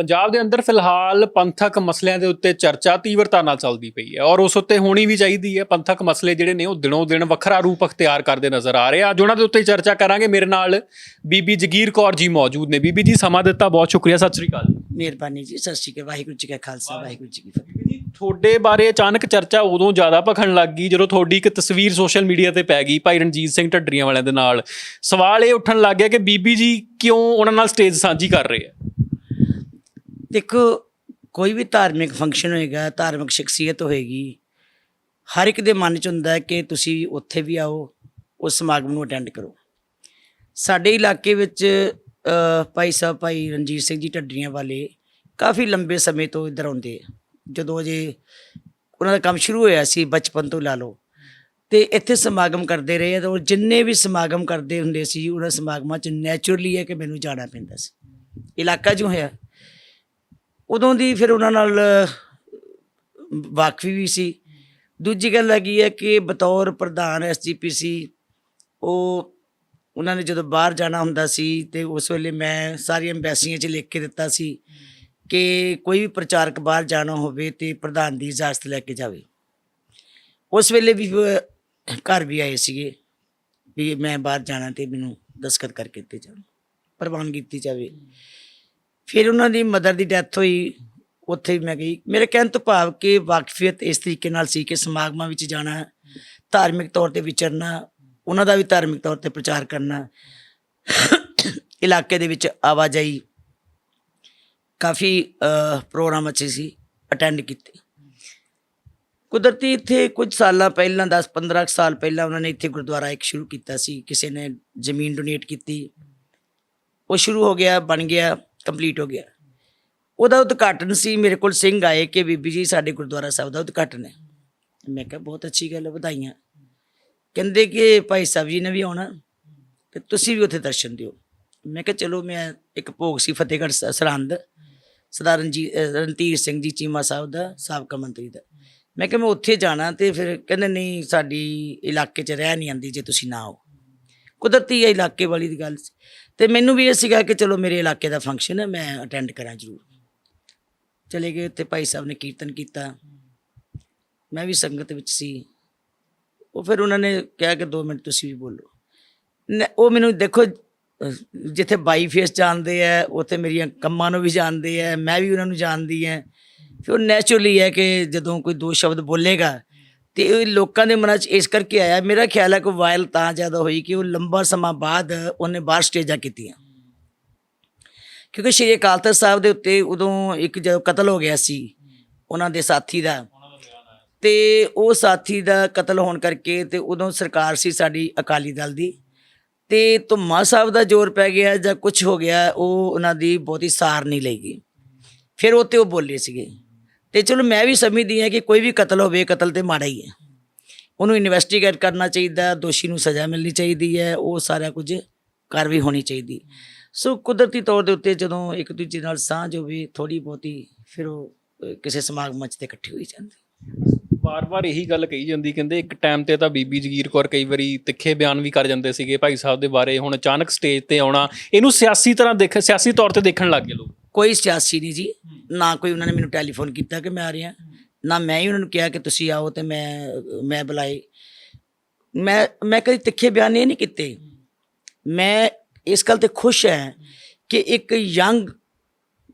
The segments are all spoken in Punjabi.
ਪੰਜਾਬ ਦੇ ਅੰਦਰ ਫਿਲਹਾਲ ਪੰਥਕ ਮਸਲਿਆਂ ਦੇ ਉੱਤੇ ਚਰਚਾ ਤੀਵਰਤਾ ਨਾਲ ਚੱਲਦੀ ਪਈ ਹੈ ਔਰ ਉਸ ਉੱਤੇ ਹੋਣੀ ਵੀ ਚਾਹੀਦੀ ਹੈ। ਪੰਥਕ ਮਸਲੇ ਜਿਹੜੇ ਨੇ ਉਹ ਦਿਨੋਂ ਦਿਨ ਵੱਖਰਾ ਰੂਪ ਅਖਤਿਆਰ ਕਰਦੇ ਨਜ਼ਰ ਆ ਰਹੇ ਆ। ਅੱਜ ਉਹਨਾਂ ਦੇ ਉੱਤੇ ਚਰਚਾ ਕਰਾਂਗੇ। ਮੇਰੇ ਨਾਲ ਬੀਬੀ ਜਗੀਰ ਕੌਰ ਜੀ ਮੌਜੂਦ ਨੇ। ਬੀਬੀ ਜੀ ਸਮਾਂ ਦਿੱਤਾ ਬਹੁਤ ਸ਼ੁਕਰੀਆ। ਸਤਿ ਸ੍ਰੀ ਅਕਾਲ। ਮਿਹਰਬਾਨੀ ਜੀ। ਸਤਿ ਸ਼੍ਰੀ ਅਕਾਲ। ਵਾਹਿਗੁਰੂ ਜੀ ਕਾ ਖਾਲਸਾ ਵਾਹਿਗੁਰੂ ਜੀ ਕੀ ਫਤਿਹ। ਜੀ ਤੁਹਾਡੇ ਬਾਰੇ ਅਚਾਨਕ ਚਰਚਾ ਉਦੋਂ ਜ਼ਿਆਦਾ ਭਖਣ ਲੱਗ ਗਈ ਜਦੋਂ ਤੁਹਾਡੀ ਇੱਕ ਤਸਵੀਰ ਸੋਸ਼ਲ ਮੀਡੀਆ ਤੇ ਪੈ ਗਈ ਭਾਈ ਰਣਜੀਤ ਸਿੰਘ ਢੱਡਰੀਆਂ ਵਾਲਿਆਂ ਦੇ ਨਾਲ। ਸਵਾਲ ਇਹ ਉੱਠਣ ਲੱਗ ਗਿਆ ਕਿ ਬੀਬੀ ਜੀ ਕਿਉਂ ਉਹਨਾਂ ਨਾਲ ਸਟੇਜ ਸਾਂਝੀ ਕਰ ਰਹੇ ਆ? ਦੇਖੋ ਕੋਈ ਵੀ ਧਾਰਮਿਕ ਫੰਕਸ਼ਨ ਹੋਏਗਾ ਧਾਰਮਿਕ ਸ਼ਖਸੀਅਤ ਹੋਏਗੀ ਹਰ ਇੱਕ ਦੇ ਮਨ ਚ ਹੁੰਦਾ ਹੈ ਕਿ ਤੁਸੀਂ ਉੱਥੇ ਵੀ ਆਓ ਉਸ ਸਮਾਗਮ ਨੂੰ ਅਟੈਂਡ ਕਰੋ। ਸਾਡੇ ਇਲਾਕੇ ਵਿੱਚ ਅ, ਭਾਈ ਸਾਹਿਬ ਭਾਈ ਰਣਜੀਤ ਸਿੰਘ ਜੀ ਢੱਡਰੀਆਂ ਵਾਲੇ ਕਾਫੀ ਲੰਬੇ ਸਮੇਂ ਤੋਂ ਇੱਧਰ ਆਉਂਦੇ ਆ। ਜਦੋਂ ਅਜੇ ਉਹਨਾਂ ਦਾ ਕੰਮ ਸ਼ੁਰੂ ਹੋਇਆ ਸੀ ਬਚਪਨ ਤੋਂ ਲਾ ਲਓ। ਤੇ ਇੱਥੇ ਸਮਾਗਮ ਕਰਦੇ ਰਹੇ ਆ ਤੇ ਉਹ ਜਿੰਨੇ ਵੀ ਸਮਾਗਮ ਕਰਦੇ ਹੁੰਦੇ ਸੀ ਉਹਨਾਂ ਸਮਾਗਮਾਂ 'ਚ ਨੇਚਰਲੀ ਹੈ ਕਿ ਮੈਨੂੰ ਜਾਣਾ ਪੈਂਦਾ ਸੀ। ਇਲਾਕਾ ਜੋ ਹੋਇਆ ਉਦੋਂ ਦੀ ਫਿਰ ਉਹਨਾਂ ਨਾਲ ਵਾਕਫੀ ਵੀ ਸੀ। ਦੂਜੀ ਗੱਲ ਹੈਗੀ ਹੈ ਕਿ ਬਤੌਰ ਪ੍ਰਧਾਨ ਐਸਜੀਪੀਸੀ ਉਹ ਉਹਨਾਂ ਨੇ ਜਦੋਂ ਬਾਹਰ ਜਾਣਾ ਹੁੰਦਾ ਸੀ ਤੇ ਉਸ ਵੇਲੇ ਮੈਂ ਸਾਰੀਆਂ ਐਮਬੈਸੀਆਂ 'ਚ ਲਿਖ ਕੇ ਦਿੱਤਾ ਸੀ ਕਿ ਕੋਈ ਵੀ ਪ੍ਰਚਾਰਕ ਬਾਹਰ ਜਾਣਾ ਹੋਵੇ ਤੇ ਪ੍ਰਧਾਨ ਦੀ ਇਜਾਜ਼ਤ ਲੈ ਕੇ ਜਾਵੇ। ਉਸ ਵੇਲੇ ਵੀ ਘਰ ਵੀ ਆਏ ਸੀਗੇ ਵੀ ਮੈਂ ਬਾਹਰ ਜਾਣਾ ਤੇ ਮੈਨੂੰ ਦਸਖਤ ਕਰਕੇ ਦਿੱਤੇ ਜਾਣ ਪ੍ਰਵਾਨਗੀ ਦਿੱਤੀ ਜਾਵੇ। ਫਿਰ ਉਹਨਾਂ ਦੀ ਮਦਰ ਦੀ ਡੈਥ ਹੋਈ, ਉੱਥੇ ਵੀ ਮੈਂ ਗਈ। ਮੇਰੇ ਕਹਿਣ ਤੋਂ ਭਾਵ ਕਿ ਵਾਕਫੀਅਤ ਇਸ ਤਰੀਕੇ ਨਾਲ ਸੀ ਕਿ ਸਮਾਗਮਾਂ ਵਿੱਚ ਜਾਣਾ, ਧਾਰਮਿਕ ਤੌਰ ਤੇ ਵਿਚਰਨਾ, ਉਹਨਾਂ ਦਾ ਵੀ ਧਾਰਮਿਕ ਤੌਰ ਤੇ ਪ੍ਰਚਾਰ ਕਰਨਾ, ਇਲਾਕੇ ਦੇ ਵਿੱਚ ਆਵਾਜਾਈ ਕਾਫੀ ਪ੍ਰੋਗਰਾਮ ਅੱਛੇ ਸੀ ਅਟੈਂਡ ਕੀਤੇ। ਕੁਦਰਤੀ ਇੱਥੇ ਕੁਝ ਸਾਲਾਂ ਪਹਿਲਾਂ 10-15 ਸਾਲ ਪਹਿਲਾਂ ਉਹਨਾਂ ਨੇ ਇੱਥੇ ਗੁਰਦੁਆਰਾ ਇੱਕ ਸ਼ੁਰੂ ਕੀਤਾ ਸੀ, ਕਿਸੇ ਨੇ ਜ਼ਮੀਨ ਡੋਨੇਟ ਕੀਤੀ। ਉਹ ਸ਼ੁਰੂ ਹੋ ਗਿਆ, ਬਣ ਗਿਆ। ਕੰਪਲੀਟ ਹੋ ਗਿਆ। ਉਹਦਾ ਉਦਘਾਟਨ ਸੀ, ਮੇਰੇ ਕੋਲ ਸਿੰਘ ਆਏ ਕਿ ਬੀਬੀ ਜੀ ਸਾਡੇ ਗੁਰਦੁਆਰਾ ਸਾਹਿਬ ਦਾ ਉਦਘਾਟਨ ਹੈ। ਮੈਂ ਕਿਹਾ, ਬਹੁਤ ਅੱਛੀ ਗੱਲ ਹੈ, ਵਧਾਈਆਂ। ਕਹਿੰਦੇ ਕਿ ਭਾਈ ਸਾਹਿਬ ਜੀ ਨੇ ਵੀ ਆਉਣਾ, ਤੇ ਤੁਸੀਂ ਵੀ ਉੱਥੇ ਦਰਸ਼ਨ ਦਿਓ। ਮੈਂ ਕਿਹਾ, ਚਲੋ ਮੈਂ ਇੱਕ ਭੋਗ ਸੀ ਫਤਿਹਗੜ੍ਹ ਸਰਹੰਦ ਸਰਦਾਰ ਰਣਜੀਤ ਰਣਧੀਰ ਸਿੰਘ ਜੀ, ਚੀਮਾ ਸਾਹਿਬ ਦਾ, ਸਾਬਕਾ ਮੰਤਰੀ ਦਾ। ਮੈਂ ਕਿਹਾ, ਮੈਂ ਉੱਥੇ ਜਾਣਾ ਤੇ ਫਿਰ ਕਹਿੰਦੇ, ਨਹੀਂ, ਸਾਡੀ ਇਲਾਕੇ 'ਚ ਰਹਿ ਨਹੀਂ ਆਂਦੀ ਜੇ ਤੁਸੀਂ ਨਾ ਆਓ। ਕੁਦਰਤੀ ਹੈ ਇਲਾਕੇ ਵਾਲੀ ਦੀ ਗੱਲ ਸੀ। ਤੇ ਮੈਨੂੰ ਵੀ ਇਹ ਸੀਗਾ ਕਿ ਚਲੋ ਮੇਰੇ ਇਲਾਕੇ ਦਾ ਫੰਕਸ਼ਨ ਹੈ, ਮੈਂ ਅਟੈਂਡ ਕਰਾਂ ਜ਼ਰੂਰ। ਚਲੇ ਗਏ ਉੱਥੇ, ਭਾਈ ਸਾਹਿਬ ਨੇ ਕੀਰਤਨ ਕੀਤਾ। ਮੈਂ ਵੀ ਸੰਗਤ ਵਿੱਚ ਸੀ। ਉਹ ਫਿਰ ਉਹਨਾਂ ਨੇ ਕਿਹਾ ਕਿ 2 ਮਿੰਟ ਤੁਸੀਂ ਵੀ ਬੋਲੋ। ਨ- ਉਹ ਮੈਨੂੰ ਦੇਖੋ, ਜਿੱਥੇ ਬਾਈ ਫੇਸ ਜਾਣਦੇ ਆ, ਉੱਥੇ ਮੇਰੀਆਂ ਕੰਮਾਂ ਨੂੰ ਵੀ ਜਾਣਦੇ ਆ, ਮੈਂ ਵੀ ਉਹਨਾਂ ਨੂੰ ਜਾਣਦੀ ਆ। ਫਿਰ ਨੈਚੁਰਲੀ ਹੈ ਕਿ ਜਦੋਂ ਕੋਈ ਦੋ ਸ਼ਬਦ ਬੋਲੇਗਾ ਤੇ ਇਹ ਲੋਕਾਂ ਦੇ ਮਨਾਂ 'ਚ ਇਸ ਕਰਕੇ ਆਇਆ, ਮੇਰਾ ਖਿਆਲ ਹੈ ਕਿ ਵਾਇਲ ਤਾਂ ਜ਼ਿਆਦਾ ਹੋਈ ਕਿ ਉਹ ਲੰਬਾ ਸਮਾਂ ਬਾਅਦ ਉਹਨੇ ਬਾਹਰ ਸਟੇਜਾਂ ਕੀਤੀਆਂ। ਕਿਉਂਕਿ ਸ਼੍ਰੀ ਅਕਾਲ ਤਖਤ ਸਾਹਿਬ ਦੇ ਉੱਤੇ ਉਦੋਂ ਇੱਕ ਜਦੋਂ ਕਤਲ ਹੋ ਗਿਆ ਸੀ, ਉਹਨਾਂ ਦੇ ਸਾਥੀ ਦਾ। ਤੇ ਉਹ ਸਾਥੀ ਦਾ ਕਤਲ ਹੋਣ ਕਰਕੇ ਤੇ ਉਦੋਂ ਸਰਕਾਰ ਸੀ ਸਾਡੀ ਅਕਾਲੀ ਦਲ ਦੀ। ਤੇ ਧੁੰਮਾ ਸਾਹਿਬ ਦਾ ਜ਼ੋਰ ਪੈ ਗਿਆ ਜਾਂ ਕੁਝ ਹੋ ਗਿਆ, ਉਹ ਉਹਨਾਂ ਦੀ ਬਹੁਤੀ ਸਾਰ ਨਹੀਂ ਲਈ ਗਈ ਫਿਰ ਉਹ ਤੇ ਉਹ ਬੋਲੇ ਸੀਗੇ। ਤੇ ਚਲੋ ਮੈਂ ਵੀ ਸਮਝਦੀ ਹਾਂ ਕਿ ਕੋਈ ਵੀ ਕਤਲ ਹੋਵੇ, ਕਤਲ ਤੇ ਮਾੜਾ ਹੀ ਹੈ। ਉਹਨੂੰ ਇਨਵੈਸਟੀਗੇਟ ਕਰਨਾ ਚਾਹੀਦਾ, ਦੋਸ਼ੀ ਨੂੰ ਸਜ਼ਾ ਮਿਲਣੀ ਚਾਹੀਦੀ ਹੈ, ਉਹ ਸਾਰਾ ਕੁਝ ਕਾਰਵਾਈ ਹੋਣੀ ਚਾਹੀਦੀ। ਸੋ ਕੁਦਰਤੀ ਤੌਰ ਦੇ ਉੱਤੇ ਜਦੋਂ ਇੱਕ ਦੂਜੇ ਨਾਲ ਸਾਂਝ ਹੋਵੇ ਥੋੜੀ ਬਹੁਤੀ ਫਿਰ ਉਹ ਕਿਸੇ ਸਮਾਗਮ 'ਚ ਤੇ ਇਕੱਠੀ ਹੋਈ ਜਾਂਦੀ। ਵਾਰ-ਵਾਰ ਇਹੀ ਗੱਲ ਕਹੀ ਜਾਂਦੀ, ਕਹਿੰਦੇ ਇੱਕ ਟਾਈਮ ਤੇ ਤਾਂ ਬੀਬੀ ਜਗੀਰ ਕੌਰ ਕਈ ਵਾਰੀ ਤਿੱਖੇ ਬਿਆਨ ਵੀ ਕਰ ਜਾਂਦੇ ਸੀਗੇ ਭਾਈ ਸਾਹਿਬ ਦੇ ਬਾਰੇ, ਹੁਣ ਅਚਾਨਕ ਸਟੇਜ ਤੇ ਆਉਣਾ, ਇਹਨੂੰ ਸਿਆਸੀ ਤਰ੍ਹਾਂ ਦੇਖ, ਸਿਆਸੀ ਤੌਰ ਤੇ ਦੇਖਣ ਲੱਗ ਗਏ ਲੋਕ। ਕੋਈ ਸਿਆਸੀ ਨਹੀਂ ਜੀ ਨਾ ਕੋਈ ਉਹਨਾਂ ਨੇ ਮੈਨੂੰ ਟੈਲੀਫੋਨ ਕੀਤਾ ਕਿ ਮੈਂ ਆ ਰਿਹਾ। ਨਾ ਮੈਂ ਹੀ ਉਹਨਾਂ ਨੂੰ ਕਿਹਾ ਕਿ ਤੁਸੀਂ ਆਓ ਤੇ ਮੈਂ ਮੈਂ ਬੁਲਾਏ। ਮੈਂ ਮੈਂ ਕਦੀ ਤਿੱਖੇ ਬਿਆਨ ਇਹ ਨਹੀਂ ਕੀਤੇ। ਮੈਂ ਇਸ ਗੱਲ ਤੇ ਖੁਸ਼ ਹਾਂ ਕਿ ਇੱਕ ਯੰਗ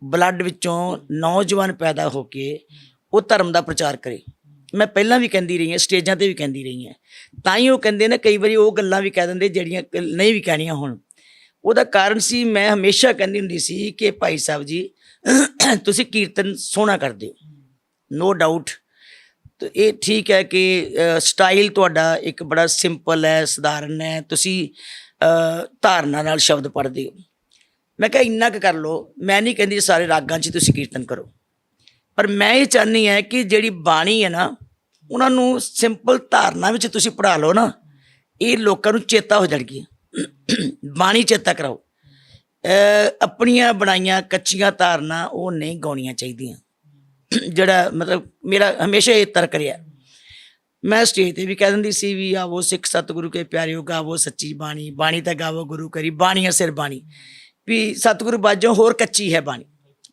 ਬਲੱਡ ਵਿੱਚੋਂ ਨੌਜਵਾਨ ਪੈਦਾ ਹੋ ਕੇ ਉਹ ਧਰਮ ਦਾ ਪ੍ਰਚਾਰ ਕਰੇ। ਮੈਂ ਪਹਿਲਾਂ ਵੀ ਕਹਿੰਦੀ ਰਹੀ ਹਾਂ ਸਟੇਜਾਂ ਤੇ ਵੀ ਕਹਿੰਦੀ ਰਹੀ ਹਾਂ। ਤਾਂ ਹੀ ਉਹ ਕਹਿੰਦੇ ਨੇ ਕਈ ਵਾਰੀ ਉਹ ਗੱਲਾਂ ਵੀ ਕਹਿ ਦਿੰਦੇ ਜਿਹੜੀਆਂ ਨਹੀਂ ਵੀ ਕਹਿਣੀਆਂ ਹੁਣ। ਉਹਦਾ ਕਾਰਨ ਸੀ, ਮੈਂ ਹਮੇਸ਼ਾ ਕਹਿੰਦੀ ਹੁੰਦੀ ਸੀ ਕਿ ਭਾਈ ਸਾਹਿਬ ਜੀ, ਤੁਸੀਂ ਕੀਰਤਨ ਸੋਹਣਾ ਕਰਦੇ ਹੋ। ਨੋ ਡਾਊਟ ਤੇ ਇਹ ਠੀਕ ਹੈ ਕਿ ਸਟਾਈਲ ਤੁਹਾਡਾ ਇੱਕ ਬੜਾ ਸਿੰਪਲ ਹੈ, ਸਧਾਰਨ ਹੈ, ਤੁਸੀਂ ਧਾਰਨਾ ਨਾਲ ਸ਼ਬਦ ਪੜ੍ਹਦੇ ਹੋ। ਮੈਂ ਕਿਹਾ ਇੰਨਾ ਕੁ ਕਰ ਲਓ, ਮੈਂ ਨਹੀਂ ਕਹਿੰਦੀ ਸਾਰੇ ਰਾਗਾਂ 'ਚ ਤੁਸੀਂ ਕੀਰਤਨ ਕਰੋ। ਪਰ ਮੈਂ ਇਹ ਚਾਹਨੀ ਹੈ ਕਿ ਜਿਹੜੀ ਬਾਣੀ ਹੈ ਨਾ, ਉਹਨਾਂ ਨੂੰ ਸਿੰਪਲ ਧਾਰਨਾ ਵਿੱਚ ਤੁਸੀਂ ਪੜ੍ਹਾ ਲਓ ਨਾ, ਇਹ ਲੋਕਾਂ ਨੂੰ ਚੇਤਾ ਹੋ ਜਾਣਗੀਆਂ। ਬਾਣੀ ਚੇਤਾ ਕਰਾਓ। ਆਪਣੀਆਂ ਬਣਾਈਆਂ ਕੱਚੀਆਂ ਧਾਰਨਾ ਉਹ ਨਹੀਂ ਗਾਉਣੀਆਂ ਚਾਹੀਦੀਆਂ। ਜਿਹੜਾ ਮਤਲਬ ਮੇਰਾ ਹਮੇਸ਼ਾ ਇਹ ਤਰਕ ਰਿਹਾ। ਮੈਂ ਸਟੇਜ ਤੇ ਵੀ ਕਹਿ ਦਿੰਦੀ ਸੀ ਵੀ ਆਵੋ ਸਿੱਖ ਸਤਿਗੁਰੂ ਕੇ ਪਿਆਰਿਓ, ਗਾਵੋ ਸੱਚੀ ਬਾਣੀ ਬਾਣੀ ਤਾਂ ਗਾਵੋ ਗੁਰੂ ਕਰੀ, ਬਾਣੀਆਂ ਸਿਰ ਬਾਣੀ। ਵੀ ਸਤਿਗੁਰੂ ਬਾਝੋਂ ਹੋਰ ਕੱਚੀ ਹੈ ਬਾਣੀ।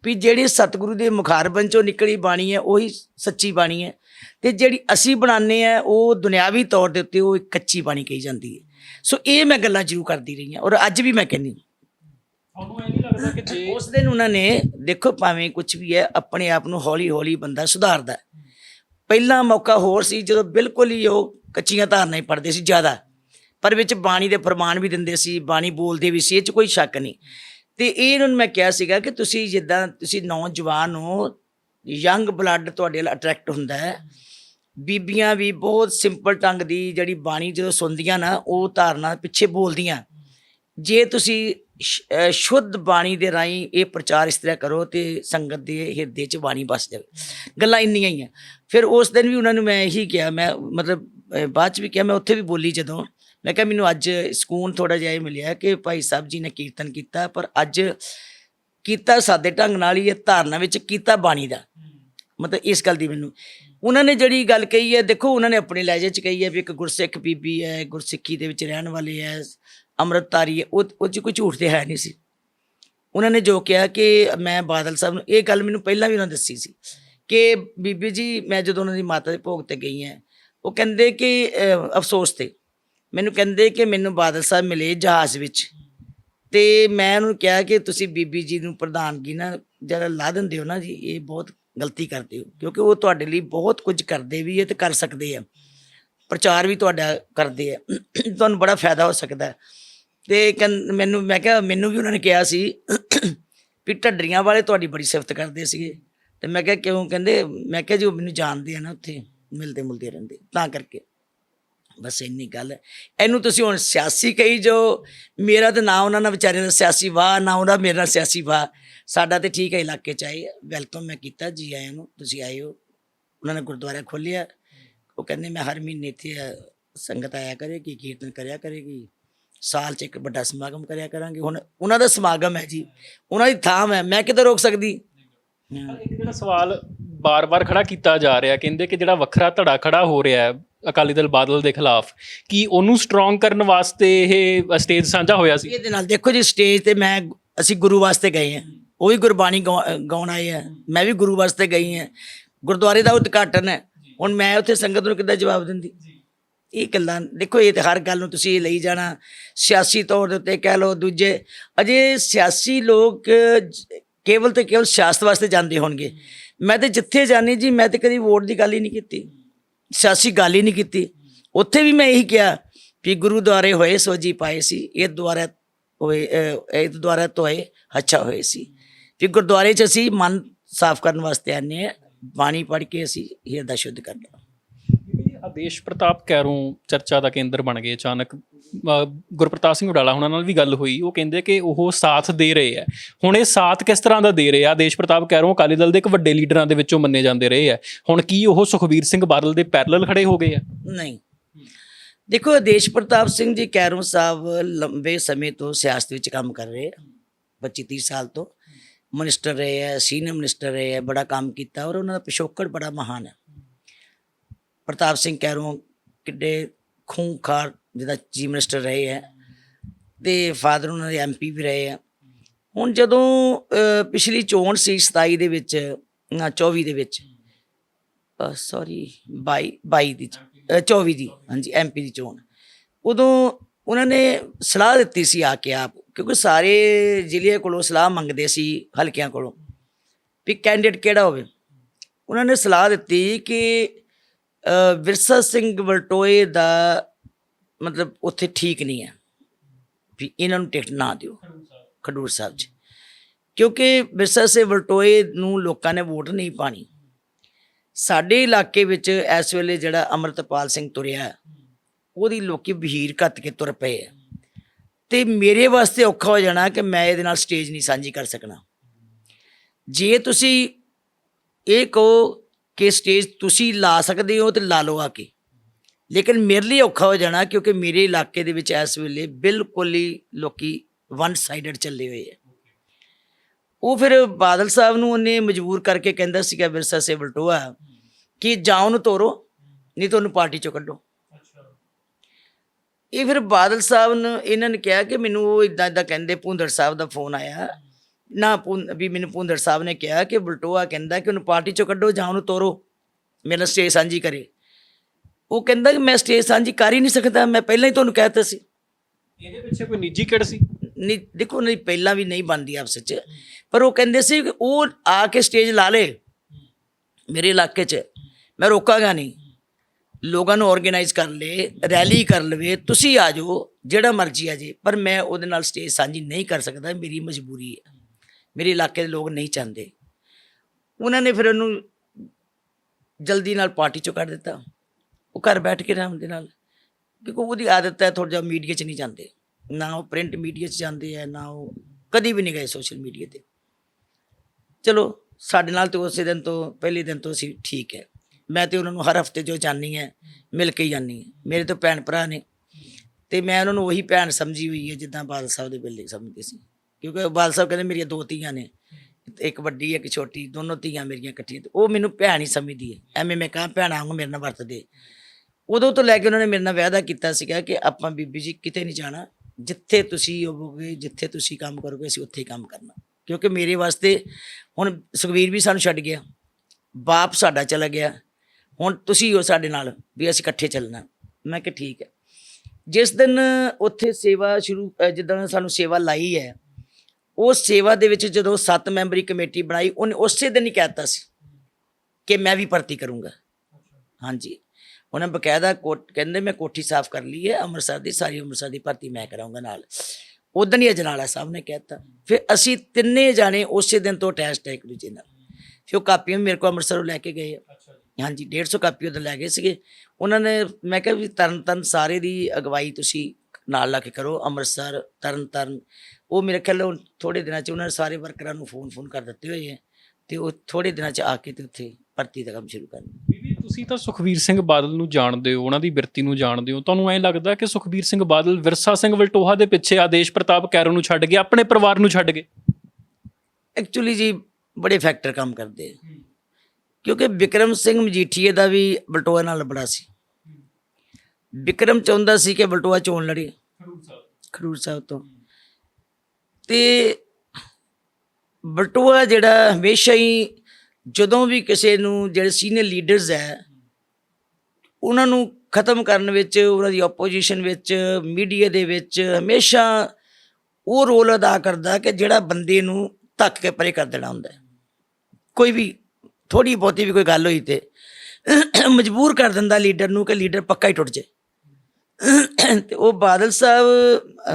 ਵੀ ਜਿਹੜੀ ਸਤਿਗੁਰੂ ਦੇ ਮੁਖਾਰਬਨ ਚੋਂ ਨਿਕਲੀ ਬਾਣੀ ਹੈ, ਉਹੀ ਸੱਚੀ ਬਾਣੀ ਹੈ। ਤੇ ਜਿਹੜੀ ਅਸੀਂ ਬਣਾਉਂਦੇ ਆ ਉਹ ਦੁਨਿਆਵੀ ਤੌਰ ਦੇ ਉੱਤੇ ਉਹ ਇੱਕ ਕੱਚੀ ਬਾਣੀ ਕਹੀ ਜਾਂਦੀ ਹੈ। ਸੋ ਇਹ ਮੈਂ ਗੱਲਾਂ ਜ਼ਰੂਰ ਕਰਦੀ ਰਹੀ ਹਾਂ ਔਰ ਅੱਜ ਵੀ ਮੈਂ ਕਹਿੰਦੀ ਤੁਹਾਨੂੰ ਇਹ ਨਹੀਂ ਲੱਗਦਾ ਕਿ ਜੇ ਉਸ ਦਿਨ ਉਹਨਾਂ ਨੇ ਦੇਖੋ ਭਾਵੇਂ ਕੁਝ ਵੀ ਹੈ ਆਪਣੇ ਆਪ ਨੂੰ ਹੌਲੀ ਹੌਲੀ ਬੰਦਾ ਸੁਧਾਰਦਾ। ਪਹਿਲਾ ਮੌਕਾ ਹੋਰ ਸੀ ਜਦੋਂ ਬਿਲਕੁਲ ਹੀ ਉਹ ਕੱਚੀਆਂ ਧਾਰਨਾ ਹੀ ਪੜਦੇ ਸੀ ਜ਼ਿਆਦਾ। ਪਰ ਵਿੱਚ ਬਾਣੀ ਦੇ ਫਰਮਾਨ ਵੀ ਦਿੰਦੇ ਸੀ ਬਾਣੀ ਬੋਲਦੇ ਵੀ ਸੀ ਇਹ 'ਚ ਕੋਈ ਸ਼ੱਕ ਨਹੀਂ। ਤੇ ਇਹ ਇਹਨਾਂ ਨੂੰ ਮੈਂ ਕਿਹਾ ਸੀਗਾ ਕਿ ਤੁਸੀਂ ਜਿੱਦਾਂ ਤੁਸੀਂ ਨੌਜਵਾਨ ਹੋ ਯੰਗ ਬਲੱਡ ਤੁਹਾਡੇ ਨਾਲ ਅਟਰੈਕਟ ਹੁੰਦਾ ਹੈ। ਬੀਬੀਆਂ ਵੀ ਬਹੁਤ ਸਿੰਪਲ ਢੰਗ ਦੀ ਜਿਹੜੀ ਬਾਣੀ ਜਦੋਂ ਸੁਣਦੀਆਂ ਨਾ ਉਹ ਧਾਰਨਾ ਪਿੱਛੇ ਬੋਲਦੀਆਂ। ਜੇ ਤੁਸੀਂ ਸ਼ੁੱਧ ਬਾਣੀ ਦੇ ਰਾਹੀਂ ਇਹ ਪ੍ਰਚਾਰ ਇਸ ਤਰ੍ਹਾਂ ਕਰੋ ਤੇ ਸੰਗਤ ਦੇ ਹਿਰਦੇ 'ਚ ਬਾਣੀ ਬਸ ਜਾਵੇ। ਗੱਲਾਂ ਇੰਨੀਆਂ ਹੀ ਆ। ਫਿਰ ਉਸ ਦਿਨ ਵੀ ਉਹਨਾਂ ਨੂੰ ਮੈਂ ਇਹੀ ਕਿਹਾ ਮੈਂ ਮਤਲਬ ਬਾਅਦ 'ਚ ਵੀ ਕਿਹਾ ਮੈਂ ਉੱਥੇ ਵੀ ਬੋਲੀ ਜਦੋਂ। ਮੈਂ ਕਿਹਾ ਮੈਨੂੰ ਅੱਜ ਸਕੂਨ ਥੋੜਾ ਜਿਹਾ ਇਹ ਮਿਲਿਆ ਕਿ ਭਾਈ ਸਾਹਿਬ ਜੀ ਨੇ ਕੀਰਤਨ ਕੀਤਾ ਪਰ ਅੱਜ ਕੀਤਾ ਸਾਦੇ ਢੰਗ ਨਾਲ ਹੀ ਇਹ ਧਾਰਨਾ ਵਿੱਚ ਕੀਤਾ ਬਾਣੀ ਦਾ। ਮਤਲਬ ਇਸ ਗੱਲ ਦੀ ਮੈਨੂੰ। ਉਹਨਾਂ ਨੇ ਜਿਹੜੀ ਗੱਲ ਕਹੀ ਹੈ, ਦੇਖੋ, ਉਹਨਾਂ ਨੇ ਆਪਣੇ ਲਹਿਜੇ 'ਚ ਕਹੀ ਹੈ ਵੀ ਇੱਕ ਗੁਰਸਿੱਖ ਬੀਬੀ ਹੈ, ਗੁਰਸਿੱਖੀ ਦੇ ਵਿੱਚ ਰਹਿਣ ਵਾਲੇ ਹੈ, ਅੰਮ੍ਰਿਤਧਾਰੀ ਹੈ, ਉਹ ਉਹ 'ਚ ਕੋਈ ਝੂਠ ਤੇ ਹੈ ਨਹੀਂ ਸੀ। ਉਹਨਾਂ ਨੇ ਜੋ ਕਿਹਾ ਕਿ ਮੈਂ ਬਾਦਲ ਸਾਹਿਬ ਨੂੰ, ਇਹ ਗੱਲ ਮੈਨੂੰ ਪਹਿਲਾਂ ਵੀ ਉਹਨਾਂ ਦੱਸੀ ਸੀ ਕਿ ਬੀਬੀ ਜੀ, ਮੈਂ ਜਦੋਂ ਉਹਨਾਂ ਦੀ ਮਾਤਾ ਦੇ ਭੋਗ ਤੇ ਗਈ ਹਾਂ, ਉਹ ਕਹਿੰਦੇ ਕਿ ਅਫਸੋਸ ਤੇ, ਮੈਨੂੰ ਕਹਿੰਦੇ ਕਿ ਮੈਨੂੰ ਬਾਦਲ ਸਾਹਿਬ ਮਿਲੇ ਜਹਾਜ਼ ਵਿੱਚ ਤੇ ਮੈਂ ਉਹਨੂੰ ਕਿਹਾ ਕਿ ਤੁਸੀਂ ਬੀਬੀ ਜੀ ਨੂੰ ਪ੍ਰਧਾਨਗੀ ਨਾ ਜਿਹੜਾ ਲਾ ਦਿੰਦੇ ਹੋ ਨਾ ਜੀ, ਇਹ ਬਹੁਤ ਗਲਤੀ ਕਰਦੇ ਹੋ, ਕਿਉਂਕਿ ਉਹ ਤੁਹਾਡੇ ਲਈ ਬਹੁਤ ਕੁਝ ਕਰਦੇ ਵੀ ਹੈ ਤੇ ਕਰ ਸਕਦੇ ਆ। ਪ੍ਰਚਾਰ ਵੀ ਤੁਹਾਡਾ ਕਰਦੇ ਆ। ਤੁਹਾਨੂੰ ਬੜਾ ਫਾਇਦਾ ਹੋ ਸਕਦਾ ਹੈ। ਤੇ ਮੈਨੂੰ, ਮੈਂ ਕਿਹਾ, ਮੈਨੂੰ ਵੀ ਉਹਨਾਂ ਨੇ ਕਿਹਾ ਸੀ ਵੀ ਢੱਡਰੀਆਂ ਵਾਲੇ ਤੁਹਾਡੀ ਬੜੀ ਸਿਫਤ ਕਰਦੇ ਸੀਗੇ। ਤੇ ਮੈਂ ਕਿਹਾ, ਕਿਉਂ? ਕਹਿੰਦੇ, ਮੈਂ ਕਿਹਾ, ਜੀ ਉਹ ਮੈਨੂੰ ਜਾਣਦੇ ਆ ਨਾ ਉੱਥੇ, ਮਿਲਦੇ ਮੁਲਦੇ ਰਹਿੰਦੇ, ਤਾਂ ਕਰਕੇ। ਬਸ ਇੰਨੀ ਗੱਲ ਹੈ। ਇਹਨੂੰ ਤੁਸੀਂ ਹੁਣ ਸਿਆਸੀ ਕਹੀ ਜੋ ਮੇਰਾ ਤਾਂ ਨਾ ਉਹਨਾਂ ਨਾਲ ਵਿਚਾਰਿਆਂ ਦਾ ਸਿਆਸੀ ਵਾਹ, ਨਾ ਉਹਨਾਂ ਮੇਰਾ ਨਾਲ ਸਿਆਸੀ ਵਾਹ। ਸਾਡਾ ਤੇ ਠੀਕ ਹੈ ਇਲਾਕੇ ਚ ਆਏ ਵੈਲਕਮ ਮੈਂ ਕੀਤਾ ਜੀ ਆਇਆਂ ਨੂੰ। ਤੁਸੀਂ ਆਏ ਹੋ। ਉਹਨਾਂ ਨੇ ਗੁਰਦੁਆਰਾ ਖੋਲ੍ਹਿਆ। ਉਹ ਕਹਿੰਦੇ ਮੈਂ ਹਰ ਮਹੀਨੇ ਇੱਥੇ ਸੰਗਤ ਆਇਆ ਕਰੇਗੀ ਕੀਰਤਨ ਕਰਿਆ ਕਰੇਗੀ। ਸਾਲ ਚ ਇੱਕ ਵੱਡਾ ਸਮਾਗਮ ਕਰਿਆ ਕਰਾਂਗੇ। ਹੁਣ ਉਹਨਾਂ ਦਾ ਸਮਾਗਮ ਹੈ ਜੀ। ਉਹਨਾਂ ਦੀ ਥਾਂ ਹੈ ਮੈਂ ਕਿੱਦਾਂ ਰੋਕ ਸਕਦੀ। ਇੱਕ ਜਿਹੜਾ ਸਵਾਲ ਬਾਰ-ਬਾਰ ਖੜਾ ਕੀਤਾ ਜਾ ਰਿਹਾ ਕਹਿੰਦੇ ਕਿ ਜਿਹੜਾ ਵੱਖਰਾ ਧੜਾ ਖੜਾ ਹੋ ਰਿਹਾ ਹੈ ਅਕਾਲੀ ਦਲ ਬਾਦਲ ਦੇ ਖਿਲਾਫ ਕੀ ਉਹਨੂੰ ਸਟਰੋਂਗ ਕਰਨ ਵਾਸਤੇ ਇਹ ਸਟੇਜ ਸਾਂਝਾ ਹੋਇਆ ਸੀ? ਇਹਦੇ ਨਾਲ ਦੇਖੋ ਜੀ ਸਟੇਜ ਤੇ ਮੈਂ ਅਸੀਂ ਗੁਰੂ ਵਾਸਤੇ ਗਏ ਹਾਂ। ਉਹ ਵੀ ਗੁਰਬਾਣੀ ਗਾਉ- ਗਾਉਣ ਆਏ ਆ। ਮੈਂ ਵੀ ਗੁਰੂ ਵਾਸਤੇ ਗਈ ਹਾਂ ਗੁਰਦੁਆਰੇ ਦਾ ਉਦਘਾਟਨ ਹੈ ਹੁਣ ਮੈਂ ਉੱਥੇ ਸੰਗਤ ਨੂੰ ਕਿੱਦਾਂ ਜਵਾਬ ਦਿੰਦੀ? ਇਹ ਗੱਲਾਂ ਦੇਖੋ ਇਹ ਤੇ ਹਰ ਗੱਲ ਨੂੰ ਤੁਸੀਂ ਲਈ ਜਾਣਾ। ਸਿਆਸੀ ਤੌਰ ਦੇ ਉੱਤੇ ਕਹਿ ਲਓ ਦੂਜੇ ਅਜੇ ਸਿਆਸੀ ਲੋਕ ਕੇਵਲ ਤੇ ਕੇਵਲ ਸਿਆਸਤ ਵਾਸਤੇ ਜਾਂਦੇ ਹੋਣਗੇ। ਮੈਂ ਤੇ ਜਿੱਥੇ ਜਾਣੀ ਜੀ ਮੈਂ ਤੇ ਕਦੀ ਵੋਟ ਦੀ ਗੱਲ ਹੀ ਨਹੀਂ ਕੀਤੀ। ਸਿਆਸੀ ਗੱਲ ਹੀ ਨਹੀਂ ਕੀਤੀ। ਉੱਥੇ ਵੀ ਮੈਂ ਇਹੀ ਕਿਹਾ ਵੀ ਗੁਰੂ ਦੁਆਰੇ ਹੋਏ ਸੋਜੀ ਪਾਏ ਸੀ ਇਹ ਦੁਆਰਾ ਹੋਏ ਇਹ ਦੁਆਰਾ ਤੋਏ ਅੱਛਾ ਹੋਏ ਸੀ। ਵੀ ਗੁਰਦੁਆਰੇ 'ਚ ਅਸੀਂ ਮਨ ਸਾਫ਼ ਕਰਨ ਵਾਸਤੇ ਆਨੇ ਆ ਬਾਣੀ ਪੜ੍ਹ ਕੇ ਅਸੀਂ ਹਿਰਦਾ ਸ਼ੁੱਧ ਕਰਨਾ ਆਦੇਸ਼ ਪ੍ਰਤਾਪ ਕੈਰੋਂ ਚਰਚਾ ਦਾ ਕੇਂਦਰ ਬਣ ਗਏ। ਅਚਾਨਕ ਗੁਰਪ੍ਰਤਾਪ ਸਿੰਘ ਉਡਾਲਾ ਉਹਨਾਂ ਨਾਲ ਵੀ ਗੱਲ ਹੋਈ। ਉਹ ਕਹਿੰਦੇ ਕਿ ਉਹ ਸਾਥ ਦੇ ਰਹੇ ਆ ਹੁਣ ਇਹ ਸਾਥ ਕਿਸ ਤਰ੍ਹਾਂ ਦਾ ਦੇ ਰਹੇ ਆ? ਆਦੇਸ਼ ਪ੍ਰਤਾਪ ਕੈਰੋਂ ਅਕਾਲੀ ਦਲ ਦੇ ਇੱਕ ਵੱਡੇ ਲੀਡਰਾਂ ਦੇ ਵਿੱਚੋਂ ਮੰਨੇ ਜਾਂਦੇ ਰਹੇ ਆ ਹੁਣ ਕੀ ਉਹ ਸੁਖਬੀਰ ਸਿੰਘ ਬਾਦਲ ਦੇ ਪੈਰਲਲ ਖੜੇ ਹੋ ਗਏ ਆ ਨਹੀਂ। ਦੇਖੋ ਦੇਸ਼ ਪ੍ਰਤਾਪ ਸਿੰਘ ਜੀ ਕੈਰੋਂ ਸਾਹਿਬ ਲੰਬੇ ਸਮੇਂ ਤੋਂ ਸਿਆਸਤ ਵਿੱਚ ਕੰਮ ਕਰ ਰਹੇ ਆ। 25 30 ਸਾਲ ਤੋਂ। ਮਿਨਿਸਟਰ ਰਹੇ ਹੈ ਸੀਨੀਅਰ ਮਿਨਿਸਟਰ ਰਹੇ ਹੈ, ਬੜਾ ਕੰਮ ਕੀਤਾ ਔਰ ਉਹਨਾਂ ਦਾ ਪਿਛੋਕੜ ਬੜਾ ਮਹਾਨ ਹੈ। ਪ੍ਰਤਾਪ ਸਿੰਘ ਕੈਰੋਂ ਕਿੱਡੇ ਖੂੰਖਾਰ ਜਿਹਦਾ ਚੀਫ ਮਿਨਿਸਟਰ ਰਹੇ ਹੈ ਤੇ ਫਾਦਰ ਉਹਨਾਂ ਦੇ ਐਮਪੀ ਵੀ ਰਹੇ ਹੈ। ਹੁਣ ਜਦੋਂ ਪਿਛਲੀ ਚੋਣ ਸੀ 27 ਦੇ ਵਿੱਚ, ਨਾ 24 ਦੇ ਵਿੱਚ ਸੌਰੀ 22 22 ਦੀ, ਅਹ 24 ਦੀ, ਹਾਂਜੀ ਐਮਪੀ ਦੀ ਚੋਣ। ਉਦੋਂ ਉਹਨਾਂ ਨੇ ਸਲਾਹ ਦਿੱਤੀ ਸੀ ਆ ਕੇ ਆਪ, ਕਿਉਂਕਿ ਸਾਰੇ ਜ਼ਿਲ੍ਹੇ ਕੋਲੋਂ ਸਲਾਹ ਮੰਗਦੇ ਸੀ, ਹਲਕਿਆਂ ਕੋਲੋਂ, ਵੀ ਕੈਂਡੀਡੇਟ ਕਿਹੜਾ ਹੋਵੇ। ਉਹਨਾਂ ਨੇ ਸਲਾਹ ਦਿੱਤੀ ਕਿ ਵਿਰਸਾ ਸਿੰਘ ਵਲਟੋਏ ਦਾ ਮਤਲਬ ਉੱਥੇ ਠੀਕ ਨਹੀਂ ਹੈ, ਵੀ ਇਹਨਾਂ ਨੂੰ ਟਿਕਟ ਨਾ ਦਿਓ। ਖਡੂਰ ਸਾਹਿਬ 'ਚ ਕਿਉਂਕਿ ਵਿਰਸਾ ਸਿੰਘ ਵਲਟੋਏ ਨੂੰ ਲੋਕਾਂ ਨੇ ਵੋਟ ਨਹੀਂ ਪਾਣੀ। ਸਾਡੇ ਇਲਾਕੇ ਵਿੱਚ ਇਸ ਵੇਲੇ ਜਿਹੜਾ ਅਮਰਤਪਾਲ ਸਿੰਘ ਤੁਰਿਆ ਉਹਦੀ ਲੋਕੀ ਵਹੀਰ ਘੱਟ ਕੇ ਤੁਰ ਪਏ ਆ। ਤੇ ਮੇਰੇ ਵਾਸਤੇ ਔਖਾ ਹੋ ਜਾਣਾ ਕਿ ਮੈਂ ਇਹਦੇ ਨਾਲ ਸਟੇਜ ਨਹੀਂ ਸਾਂਝੀ ਕਰ ਸਕਣਾ। ਜੇ ਤੁਸੀਂ ਇਹ ਕਹੋ ਕਿ ਸਟੇਜ ਤੁਸੀਂ ਲਾ ਸਕਦੇ ਹੋ ਤੇ ਲਾ ਲਓ ਆ ਕੇ। ਲੇਕਿਨ ਮੇਰੇ ਲਈ ਔਖਾ ਹੋ ਜਾਣਾ ਕਿਉਂਕਿ ਮੇਰੇ ਇਲਾਕੇ ਦੇ ਵਿੱਚ ਇਸ ਵੇਲੇ ਬਿਲਕੁਲ ਹੀ ਲੋਕੀ ਵਨ ਸਾਈਡਡ ਚੱਲੇ ਹੋਏ ਆ। ਉਹ ਫਿਰ ਬਾਦਲ ਸਾਹਿਬ ਨੂੰ ਉਹਨੇ ਮਜਬੂਰ ਕਰਕੇ ਕਹਿੰਦਾ ਸੀਗਾ ਵਿਰਸਾ ਸੇ ਬਲਟੋਆ ਕਿ ਜਾਂ ਉਹਨੂੰ ਤੋਰੋ, ਨਹੀਂ ਤਾਂ ਉਹਨੂੰ ਪਾਰਟੀ ਚੋਂ ਕੱਢੋ। ਇਹ ਫਿਰ ਬਾਦਲ ਸਾਹਿਬ ਨੇ ਇਹਨਾਂ ਨੇ ਕਿਹਾ ਕਿ ਮੈਨੂੰ ਉਹ ਇਦਾਂ ਇਦਾਂ ਕਹਿੰਦੇ ਭੁੰਦੜ ਸਾਹਿਬ ਦਾ ਫੋਨ ਆਇਆ। ਨਾ ਵੀ ਮੈਨੂੰ ਭੁੰਦੜ ਸਾਹਿਬ ਨੇ ਕਿਹਾ ਕਿ ਬਲਟੋਆ ਕਹਿੰਦਾ ਕਿ ਉਹਨੂੰ ਪਾਰਟੀ ਚੋਂ ਕੱਢੋ ਜਾਂ ਉਹਨੂੰ ਤੋਰੋ ਮੇਰੇ ਨਾਲ ਸਟੇਜ ਸਾਂਝੀ ਕਰੇ। ਉਹ ਕਹਿੰਦਾ ਕਿ ਮੈਂ ਸਟੇਜ ਸਾਂਝੀ ਕਰ ਹੀ ਨਹੀਂ ਸਕਦਾ ਮੈਂ ਪਹਿਲਾਂ ਹੀ ਤੁਹਾਨੂੰ ਕਹਿਤਾ ਸੀ। ਇਹਦੇ ਪਿੱਛੇ ਕੋਈ ਨਿੱਜੀ ਕਿੜ ਸੀ? ਨਹੀਂ ਦੇਖੋ ਨਹੀਂ ਪਹਿਲਾਂ ਵੀ ਨਹੀਂ ਬਣਦੀ ਆਪਸ ਵਿੱਚ। ਪਰ ਉਹ ਕਹਿੰਦੇ ਸੀ ਕਿ ਉਹ ਆ ਕੇ ਸਟੇਜ ਲਾ ਲੇ ਮੇਰੇ ਇਲਾਕੇ 'ਚ। ਮੈਂ ਰੋਕਾਂਗਾ ਨਹੀਂ। ਲੋਕਾਂ ਨੂੰ ਆਰਗੇਨਾਈਜ਼ ਕਰ ਲੇ ਰੈਲੀ ਕਰ ਲਵੇ, ਤੁਸੀਂ ਆ ਜਾਓ, ਜਿਹੜਾ ਮਰਜ਼ੀ ਆ ਜੇ, ਪਰ ਮੈਂ ਉਹਦੇ ਨਾਲ ਸਟੇਜ ਸਾਂਝੀ ਨਹੀਂ ਕਰ ਸਕਦਾ, ਮੇਰੀ ਮਜਬੂਰੀ ਹੈ। ਮੇਰੇ ਇਲਾਕੇ ਦੇ ਲੋਕ ਨਹੀਂ ਚਾਹੁੰਦੇ। ਉਹਨਾਂ ਨੇ ਫਿਰ ਉਹਨੂੰ ਜਲਦੀ ਨਾਲ ਪਾਰਟੀ ਚੋਂ ਕੱਢ ਦਿੱਤਾ। ਉਹ ਘਰ ਬੈਠ ਕੇ ਰਹਿਣ ਦੇ ਨਾਲ, ਕਿਉਂਕਿ ਉਹਦੀ ਆਦਤ ਹੈ ਥੋੜਾ ਜਿਹਾ ਮੀਡੀਆ 'ਚ ਨਹੀਂ ਜਾਂਦੇ। ਨਾ ਉਹ ਪ੍ਰਿੰਟ ਮੀਡੀਆ 'ਚ ਜਾਂਦੇ ਆ, ਨਾ ਉਹ ਕਦੀ ਵੀ ਨਹੀਂ ਗਏ ਸੋਸ਼ਲ ਮੀਡੀਆ ਤੇ। ਚਲੋ, ਸਾਡੇ ਨਾਲ ਤੇ ਉਸੇ ਦਿਨ ਤੋਂ, ਪਹਿਲੇ ਦਿਨ ਤੋਂ ਅਸੀਂ ਠੀਕ ਹੈ। ਮੈਂ ਤੇ ਉਹਨਾਂ ਨੂੰ ਹਰ ਹਫ਼ਤੇ ਜੋ ਜਾਣੀ ਹੈ, ਮਿਲ ਕੇ ਹੀ ਜਾਣੀ ਹੈ। ਮੇਰੇ ਤੋਂ ਭੈਣ ਭਰਾ ਨੇ ਤੇ ਮੈਂ ਉਹਨਾਂ ਨੂੰ ਉਹੀ ਭੈਣ ਸਮਝੀ ਹੋਈ ਹੈ, ਜਿੱਦਾਂ ਬਾਦਲ ਸਾਹਿਬ ਦੇ ਵੇਲੇ ਸਮਝਦੇ ਸੀ। ਕਿਉਂਕਿ ਬਾਦਲ ਸਾਹਿਬ ਕਹਿੰਦੇ ਮੇਰੀਆਂ ਦੋ ਧੀਆਂ ਨੇ, ਇੱਕ ਵੱਡੀ, ਇੱਕ ਛੋਟੀ, ਦੋਨੋਂ ਧੀਆਂ ਮੇਰੀਆਂ ਇਕੱਠੀਆਂ ਤੇ ਉਹ ਮੈਨੂੰ ਭੈਣ ਹੀ ਸਮਝਦੀ ਹੈ। ਐਵੇਂ ਮੈਂ ਕਹਾਂ, ਭੈਣਾਂ ਵਾਂਗ ਮੇਰੇ ਨਾਲ ਵਰਤਦੇ ਉਦੋਂ ਤੋਂ ਲੈ ਕੇ ਉਹਨਾਂ ਨੇ ਮੇਰੇ ਨਾਲ ਵਾਅਦਾ ਕੀਤਾ ਸੀਗਾ ਕਿ ਆਪਾਂ ਬੀਬੀ ਜੀ ਕਿਤੇ ਨਹੀਂ ਜਾਣਾ, ਜਿੱਥੇ ਤੁਸੀਂ ਹੋਵੋਗੇ, ਜਿੱਥੇ ਤੁਸੀਂ ਕੰਮ ਕਰੋਗੇ, ਅਸੀਂ ਉੱਥੇ ਹੀ ਕੰਮ ਕਰਨਾ। ਕਿਉਂਕਿ ਮੇਰੇ ਵਾਸਤੇ ਹੁਣ ਸੁਖਵੀਰ ਵੀ ਸਾਨੂੰ ਛੱਡ ਗਿਆ, ਬਾਪ ਸਾਡਾ ਚਲਾ ਗਿਆ ਹੁਣ ਤੁਸੀਂ ਹੋ ਸਾਡੇ ਨਾਲ ਵੀ ਅਸੀਂ ਇਕੱਠੇ ਚੱਲਣਾ। ਮੈਂ ਕਿ ਠੀਕ ਹੈ। ਜਿਸ ਦਿਨ ਉੱਥੇ ਸੇਵਾ ਸ਼ੁਰੂ ਜਿੱਦਾਂ ਸਾਨੂੰ ਸੇਵਾ ਲਾਈ ਹੈ, ਉਸ ਸੇਵਾ ਦੇ ਵਿੱਚ ਜਦੋਂ 7 ਮੈਂਬਰੀ ਕਮੇਟੀ ਬਣਾਈ, ਉਹਨੇ ਉਸੇ ਦਿਨ ਹੀ ਕਹਿਤਾ ਸੀ ਕਿ ਮੈਂ ਵੀ ਭਰਤੀ ਕਰੂੰਗਾ। ਹਾਂਜੀ। ਉਹਨੇ ਬਕਾਇਦਾ ਕੋਟ, ਕਹਿੰਦੇ ਮੈਂ ਕੋਠੀ ਸਾਫ਼ ਕਰ ਲਈ ਹੈ, ਅੰਮ੍ਰਿਤਸਰ ਦੀ, ਸਾਰੀ ਅੰਮ੍ਰਿਤਸਰ ਦੀ ਭਰਤੀ ਮੈਂ ਕਰਾਉਂਗਾ ਨਾਲ। ਉਦੋਂ ਹੀ ਅਜਨਾਲਾ ਸਾਹਿਬ ਨੇ ਕਹਿਤਾ ਫਿਰ ਅਸੀਂ ਤਿੰਨੇ ਜਾਣੇ ਉਸੇ ਦਿਨ ਤੋਂ ਅਟੈਚਡ ਹੈ ਇੱਕ ਦੂਜੇ ਨਾਲ। ਫਿਰ ਉਹ ਕਾਪੀਆਂ ਵੀ ਮੇਰੇ ਕੋਲ ਅੰਮ੍ਰਿਤਸਰੋਂ ਲੈ ਕੇ ਗਏ। ਹਾਂਜੀ 150 ਕਾਪੀ ਉਹਦੇ ਲੈ ਗਏ ਸੀਗੇ। ਉਹਨਾਂ ਨੇ ਮੈਂ ਕਿਹਾ ਵੀ ਤਰਨ ਤਰਨ ਸਾਰੇ ਦੀ ਅਗਵਾਈ ਤੁਸੀਂ ਨਾਲ ਲਾ ਕੇ ਕਰੋ ਅੰਮ੍ਰਿਤਸਰ ਤਰਨ ਤਰਨ। ਉਹ ਮੇਰੇ ਖਿਆਲ ਥੋੜੇ ਦਿਨਾਂ ਚ ਉਹਨਾਂ ਨੇ ਸਾਰੇ ਵਰਕਰਾਂ ਨੂੰ ਫੋਨ ਫੋਨ ਕਰ ਦਿੱਤੇ ਹੋਏ ਹੈ ਤੇ ਉਹ ਥੋੜੇ ਦਿਨਾਂ ਚ ਆ ਕੇ ਤੇ ਉੱਥੇ ਭਰਤੀ ਦਾ ਕੰਮ ਸ਼ੁਰੂ ਕਰਨ ਬੀਬੀ ਤੁਸੀਂ ਤਾਂ ਸੁਖਬੀਰ ਸਿੰਘ ਬਾਦਲ ਨੂੰ ਜਾਣਦੇ ਹੋ ਉਹਨਾਂ ਦੀ ਬਿਰਤੀ ਨੂੰ ਜਾਣਦੇ ਹੋ। ਤੁਹਾਨੂੰ ਐਂ ਲੱਗਦਾ ਕਿ ਸੁਖਬੀਰ ਸਿੰਘ ਬਾਦਲ ਵਿਰਸਾ ਸਿੰਘ ਵਲਟੋਹਾ ਦੇ ਪਿੱਛੇ ਆਦੇਸ਼ ਪ੍ਰਤਾਪ ਕੈਰੋ ਨੂੰ ਛੱਡ ਕੇ ਆਪਣੇ ਪਰਿਵਾਰ ਨੂੰ ਛੱਡ ਗਏ? ਐਕਚੁਅਲੀ ਜੀ ਬੜੇ ਫੈਕਟਰ ਕੰਮ ਕਰਦੇ ਆ। ਕਿਉਂਕਿ ਵਿਕਰਮ ਸਿੰਘ ਮਜੀਠੀਏ ਦਾ ਵੀ ਬਲਟੋਆ ਨਾਲ ਬੜਾ ਸੀ। ਵਿਕਰਮ ਚਾਹੁੰਦਾ ਸੀ ਕਿ ਬਲਟੋਆ ਚੋਣ ਲੜੇ। ਖਡੂਰ ਸਾਹਿਬ। ਤੋਂ। ਤੇ ਬਲਟੋਆ ਜਿਹੜਾ ਹਮੇਸ਼ਾ ਹੀ ਜਦੋਂ ਵੀ ਕਿਸੇ ਨੂੰ ਜਿਹੜੇ ਸੀਨੀਅਰ ਲੀਡਰਸ ਹੈ ਉਹਨਾਂ ਨੂੰ ਖਤਮ ਕਰਨ ਵਿੱਚ ਉਹਨਾਂ ਦੀ ਆਪੋਜੀਸ਼ਨ ਵਿੱਚ ਮੀਡੀਆ ਦੇ ਵਿੱਚ ਹਮੇਸ਼ਾ ਉਹ ਰੋਲ ਅਦਾ ਕਰਦਾ ਕਿ ਜਿਹੜਾ ਬੰਦੇ ਨੂੰ ਧੱਕ ਕੇ ਪਰੇ ਕਰ ਦੇਣਾ ਹੁੰਦਾ। ਕੋਈ ਵੀ ਥੋੜੀ ਬਹੁਤੀ ਵੀ ਕੋਈ ਗੱਲ ਹੋਈ ਤੇ ਮਜਬੂਰ ਕਰ ਦਿੰਦਾ ਲੀਡਰ ਨੂੰ ਕਿ ਲੀਡਰ ਪੱਕਾ ਹੀ ਟੁੱਟ ਜੇ ਤੇ ਉਹ ਬਾਦਲ ਸਾਹਿਬ,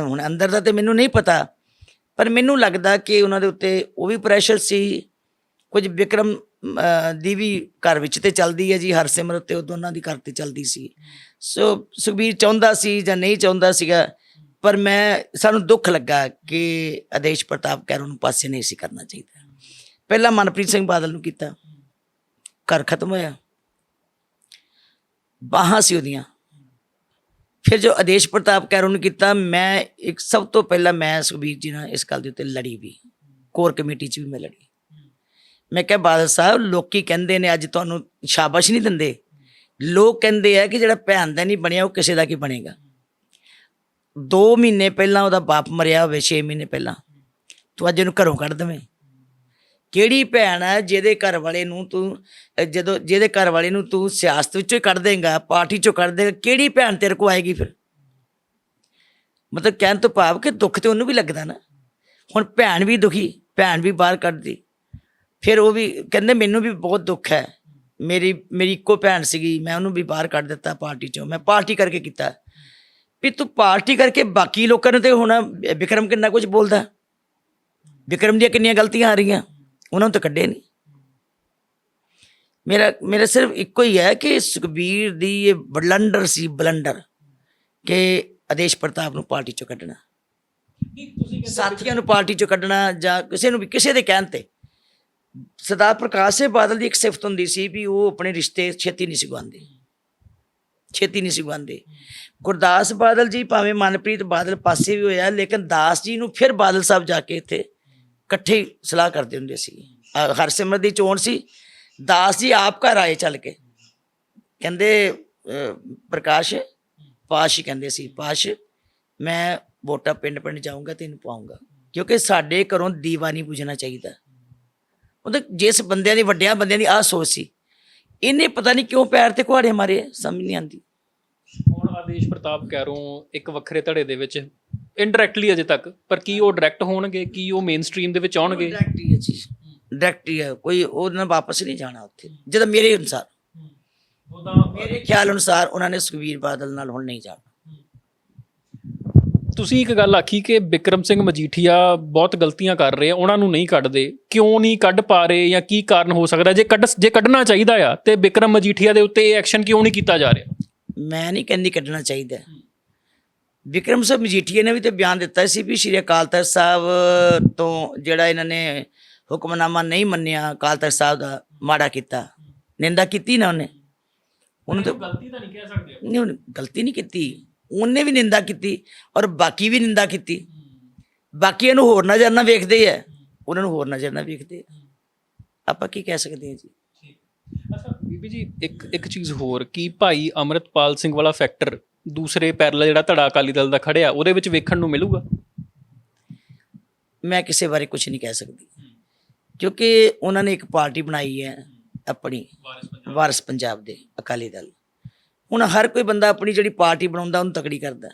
ਹੁਣ ਅੰਦਰ ਦਾ ਤੇ ਮੈਨੂੰ ਨਹੀਂ ਪਤਾ, ਪਰ ਮੈਨੂੰ ਲੱਗਦਾ ਕਿ ਉਹਨਾਂ ਦੇ ਉੱਤੇ ਉਹ ਵੀ ਪ੍ਰੈਸ਼ਰ ਸੀ। ਕੁਝ ਵਿਕਰਮ ਦੀ ਵੀ ਘਰ ਵਿੱਚ ਤੇ ਚੱਲਦੀ ਹੈ ਜੀ, ਹਰਸਿਮਰਤ ਤੇ ਉਹ ਦੋਨਾਂ ਦੀ ਘਰ ਤੇ ਚੱਲਦੀ ਸੀ। ਸੋ ਸੁਖਬੀਰ ਚਾਹੁੰਦਾ ਸੀ ਜਾਂ ਨਹੀਂ ਚਾਹੁੰਦਾ ਸੀਗਾ, ਪਰ ਮੈਂ, ਸਾਨੂੰ ਦੁੱਖ ਲੱਗਾ ਕਿ ਆਦੇਸ਼ ਪ੍ਰਤਾਪ ਕੈਰੋਂ ਨੂੰ ਪਾਸੇ ਨਹੀਂ ਸੀ ਕਰਨਾ ਚਾਹੀਦਾ। ਪਹਿਲਾਂ ਮਨਪ੍ਰੀਤ ਸਿੰਘ ਬਾਦਲ ਨੂੰ ਕੀਤਾ। ਘਰ ਖਤਮ ਹੋਇਆ। ਬਾਹਾਂ ਸੀ ਉਹਦੀਆਂ। ਫਿਰ ਜੋ ਆਦੇਸ਼ ਪ੍ਰਤਾਪ ਕੈਰੋਂ ਨੇ ਕੀਤਾ, ਮੈਂ ਇੱਕ ਸਭ ਤੋਂ ਪਹਿਲਾਂ ਮੈਂ ਸੁਖਬੀਰ ਜੀ ਨਾਲ ਇਸ ਗੱਲ ਦੇ ਉੱਤੇ ਲੜੀ ਵੀ। ਕੋਰ ਕਮੇਟੀ 'ਚ ਵੀ ਮੈਂ ਲੜੀ। ਮੈਂ ਕਿਹਾ, ਬਾਦਲ ਸਾਹਿਬ, ਲੋਕੀ ਕਹਿੰਦੇ ਨੇ ਅੱਜ ਤੁਹਾਨੂੰ ਸ਼ਾਬਾਸ਼ ਨਹੀਂ ਦਿੰਦੇ। ਲੋਕ ਕਹਿੰਦੇ ਆ ਕਿ ਜਿਹੜਾ ਭੈਣ ਦਾ ਨਹੀਂ ਬਣਿਆ, ਉਹ ਕਿਸੇ ਦਾ ਕੀ ਬਣੇਗਾ? 2 ਮਹੀਨੇ ਪਹਿਲਾਂ ਉਹਦਾ ਬਾਪ ਮਰਿਆ ਹੋਵੇ 6 ਮਹੀਨੇ ਪਹਿਲਾਂ। ਤੂੰ ਅੱਜ ਇਹਨੂੰ ਘਰੋਂ ਕੱਢ ਦਵੇਂ। ਕਿਹੜੀ ਭੈਣ ਹੈ ਜਿਹਦੇ ਘਰ ਵਾਲੇ ਨੂੰ ਤੂੰ, ਅਹ ਜਦੋਂ ਜਿਹਦੇ ਘਰ ਵਾਲੇ ਨੂੰ ਤੂੰ ਸਿਆਸਤ ਵਿੱਚੋਂ ਹੀ ਕੱਢ ਦੇਂਗਾ, ਪਾਰਟੀ ਚੋਂ ਕੱਢ ਦੇਂਗਾ, ਕਿਹੜੀ ਭੈਣ ਤੇਰੇ ਕੋ ਆਏਗੀ ਫਿਰ? ਮਤਲਬ ਕਹਿਣ ਤੋਂ ਭਾਵ ਕਿ ਦੁੱਖ ਤੇ ਉਹਨੂੰ ਵੀ ਲੱਗਦਾ ਨਾ। ਹੁਣ ਭੈਣ ਵੀ ਦੁਖੀ, ਭੈਣ ਵੀ ਬਾਹਰ ਕੱਢਦੀ। ਫਿਰ ਉਹ ਵੀ ਕਹਿੰਦੇ ਮੈਨੂੰ ਵੀ ਬਹੁਤ ਦੁੱਖ ਹੈ। ਮੇਰੀ ਮੇਰੀ ਇੱਕੋ ਭੈਣ ਸੀਗੀ, ਮੈਂ ਉਹਨੂੰ ਵੀ ਬਾਹਰ ਕੱਢ ਦਿੱਤਾ ਪਾਰਟੀ ਚੋਂ, ਮੈਂ ਪਾਰਟੀ ਕਰਕੇ ਕੀਤਾ। ਵੀ ਤੂੰ ਪਾਰਟੀ ਕਰਕੇ ਬਾਕੀ ਲੋਕਾਂ ਨੂੰ ਤੇ ਹੁਣ ਵਿਕਰਮ ਕਿੰਨਾ ਕੁਝ ਬੋਲਦਾ? ਵਿਕਰਮ ਦੀਆਂ ਕਿੰਨੀਆਂ ਗਲਤੀਆਂ ਆ ਰਹੀਆਂ? ਉਹਨਾਂ ਨੂੰ ਤਾਂ ਕੱਢੇ ਨਹੀਂ ਮੇਰਾ ਮੇਰਾ ਸਿਰਫ ਇੱਕੋ ਹੀ ਹੈ ਕਿ ਸੁਖਬੀਰ ਦੀ ਇਹ ਬਲੰਡਰ ਸੀ ਬਲੰਡਰ ਕਿ ਆਦੇਸ਼ ਪ੍ਰਤਾਪ ਨੂੰ ਪਾਰਟੀ ਚੋਂ ਕੱਢਣਾ। ਸਾਥੀਆਂ ਨੂੰ ਪਾਰਟੀ ਚੋਂ ਕੱਢਣਾ ਜਾਂ ਕਿਸੇ ਨੂੰ ਵੀ ਕਿਸੇ ਦੇ ਕਹਿਣ ਤੇ। ਸਰਦਾਰ ਪ੍ਰਕਾਸ਼ ਸਿੰਘ ਬਾਦਲ ਦੀ ਇੱਕ ਸਿਫਤ ਹੁੰਦੀ ਸੀ ਵੀ ਉਹ ਆਪਣੇ ਰਿਸ਼ਤੇ ਛੇਤੀ ਨਹੀਂ ਸਿਗਵਾਉਂਦੇ। ਛੇਤੀ ਨਹੀਂ ਸਿਗਵਾਉਂਦੇ। ਗੁਰਦਾਸ ਬਾਦਲ ਜੀ ਭਾਵੇਂ ਮਨਪ੍ਰੀਤ ਬਾਦਲ ਪਾਸੇ ਵੀ ਹੋਇਆ ਲੇਕਿਨ ਦਾਸ ਜੀ ਨੂੰ ਫਿਰ ਬਾਦਲ ਸਾਹਿਬ ਜਾ ਕੇ ਇੱਥੇ ਇਕੱਠੇ ਸਲਾਹ ਕਰਦੇ ਹੁੰਦੇ ਸੀ। ਹਰਸਿਮਰਤ ਦੀ ਚੋਣ ਸੀ। ਦਾਸ ਜੀ ਆਪ ਘਰ ਆਏ ਚੱਲ ਕੇ। ਕਹਿੰਦੇ ਪ੍ਰਕਾਸ਼, ਪਾਸ਼ ਕਹਿੰਦੇ ਸੀ, ਪਾਸ਼, ਮੈਂ ਵੋਟਾਂ ਪਿੰਡ ਪਿੰਡ ਜਾਊਂਗਾ ਤੈਨੂੰ ਪਾਉਂਗਾ ਕਿਉਂਕਿ ਸਾਡੇ ਘਰੋਂ ਦੀਵਾ ਨਹੀਂ ਪੁੱਜਣਾ ਚਾਹੀਦਾ। ਉਹਦੇ ਜਿਸ ਬੰਦਿਆਂ ਦੀ ਵੱਡਿਆਂ ਬੰਦਿਆਂ ਦੀ ਆਹ ਸੋਚ ਸੀ। ਇਹਨੇ ਪਤਾ ਨਹੀਂ ਕਿਉਂ ਪੈਰ ਤੇ ਕੁਹਾੜੇ ਮਾਰੇ, ਸਮਝ ਨਹੀਂ ਆਉਂਦੀ। ਹੁਣ ਆਦੇਸ਼ ਪ੍ਰਤਾਪ ਕੈਰੋਂ ਇੱਕ ਵੱਖਰੇ ਧੜੇ ਦੇ ਵਿੱਚ? ਇਨਡਾਇਰੈਕਟਲੀ ਅਜੇ ਤੱਕ ਪਰ ਕੀ ਉਹ ਡਾਇਰੈਕਟ ਹੋਣਗੇ? ਕੀ ਉਹ ਮੇਨ ਸਟ੍ਰੀਮ ਦੇ ਵਿੱਚ ਆਉਣਗੇ? ਡਾਇਰੈਕਟ ਹੀ ਹੈ ਚੀਜ਼ ਡਾਇਰੈਕਟ ਹੀ ਹੈ। ਕੋਈ ਉਹਨਾਂ ਨੇ ਵਾਪਸ ਨਹੀਂ ਜਾਣਾ ਉੱਥੇ। ਜਦੋਂ ਮੇਰੇ ਅਨੁਸਾਰ। ਮੇਰੇ ਖਿਆਲ ਅਨੁਸਾਰ ਉਹਨਾਂ ਨੇ ਸੁਖਵੀਰ ਬਾਦਲ ਨਾਲ ਹੁਣ ਨਹੀਂ ਜਾਣਾ। ਤੁਸੀਂ ਇੱਕ ਗੱਲ ਆਖੀ ਕਿ ਵਿਕਰਮ ਸਿੰਘ ਮਜੀਠੀਆ ਬਹੁਤ ਗਲਤੀਆਂ ਕਰ ਰਹੇ ਆ ਉਹਨਾਂ ਨੂੰ ਨਹੀਂ ਕੱਢਦੇ। ਕਿਉਂ ਨਹੀਂ ਕੱਢ ਪਾ ਰਹੇ ਜਾਂ ਕੀ ਕਾਰਨ ਹੋ ਸਕਦਾ? ਜੇ ਕੱਢ ਜੇ ਕੱਢਣਾ ਚਾਹੀਦਾ ਆ ਤੇ ਵਿਕਰਮ ਮਜੀਠੀਆ ਦੇ ਉੱਤੇ ਇਹ ਐਕਸ਼ਨ ਕਿਉਂ ਨਹੀਂ ਕੀਤਾ ਜਾ ਰਿਹਾ? ਮੈਂ ਨਹੀਂ ਕਹਿੰਦੀ ਕੱਢਣਾ ਚਾਹੀਦਾ। ਵਿਕਰਮ ਸਿੰਘ ਮਜੀਠੀਆ ਨੇ ਵੀ ਤੇ ਬਿਆਨ ਦਿੱਤਾ ਸੀ ਵੀ ਸ਼੍ਰੀ ਅਕਾਲ ਤਖਤ ਸਾਹਿਬ ਤੋਂ ਜਿਹੜਾ ਇਹਨਾਂ ਨੇ ਹੁਕਮਨਾਮਾ ਨਹੀਂ ਮੰਨਿਆ ਅਕਾਲ ਤਖਤ ਸਾਹਿਬ ਦਾ ਮਾੜਾ ਕੀਤਾ। ਨਿੰਦਾ ਕੀਤੀ ਨਾ ਉਹਨੇ? ਉਹਨੂੰ ਤੇ ਗਲਤੀ ਤਾਂ ਨਹੀਂ ਕਹਿ ਸਕਦੇ ਨਹੀਂ ਉਹਨੇ ਗਲਤੀ ਨਹੀਂ ਕੀਤੀ। ਉਹਨੇ ਵੀ ਨਿੰਦਾ ਕੀਤੀ ਔਰ ਬਾਕੀ ਵੀ ਨਿੰਦਾ ਕੀਤੀ। ਬਾਕੀ ਇਹਨੂੰ ਹੋਰ ਨਜ਼ਰ ਨਾਲ ਵੇਖਦੇ ਆ। ਉਹਨਾਂ ਨੂੰ ਹੋਰ ਨਜ਼ਰ ਨਾਲ ਵੇਖਦੇ। ਆ ਆਪਾਂ ਕੀ ਕਹਿ ਸਕਦੇ ਹਾਂ ਜੀ? ਅੱਛਾ ਬੀਬੀ ਜੀ ਇੱਕ ਇੱਕ ਚੀਜ਼ ਹੋਰ ਕੀ ਭਾਈ ਅਮਰਤਪਾਲ ਸਿੰਘ ਵਾਲਾ ਫੈਕਟਰ ਦੂਸਰੇ ਪੈਰਲ ਜਿਹੜਾ ਧੜਾ ਅਕਾਲੀ ਦਲ ਦਾ ਖੜਿਆ ਉਹਦੇ ਵਿੱਚ ਵੇਖਣ ਨੂੰ ਮਿਲੂਗਾ? ਮੈਂ ਕਿਸੇ ਬਾਰੇ ਕੁਝ ਨਹੀਂ ਕਹਿ ਸਕਦੀ। ਕਿਉਂਕਿ ਉਹਨਾਂ ਨੇ ਇੱਕ ਪਾਰਟੀ ਬਣਾਈ ਹੈ ਆਪਣੀ ਵਾਰਿਸ ਪੰਜਾਬ। ਦੇ ਅਕਾਲੀ ਦਲ। ਹੁਣ ਹਰ ਕੋਈ ਬੰਦਾ ਆਪਣੀ ਜਿਹੜੀ ਪਾਰਟੀ ਬਣਾਉਂਦਾ ਉਹਨੂੰ ਤਕੜੀ ਕਰਦਾ।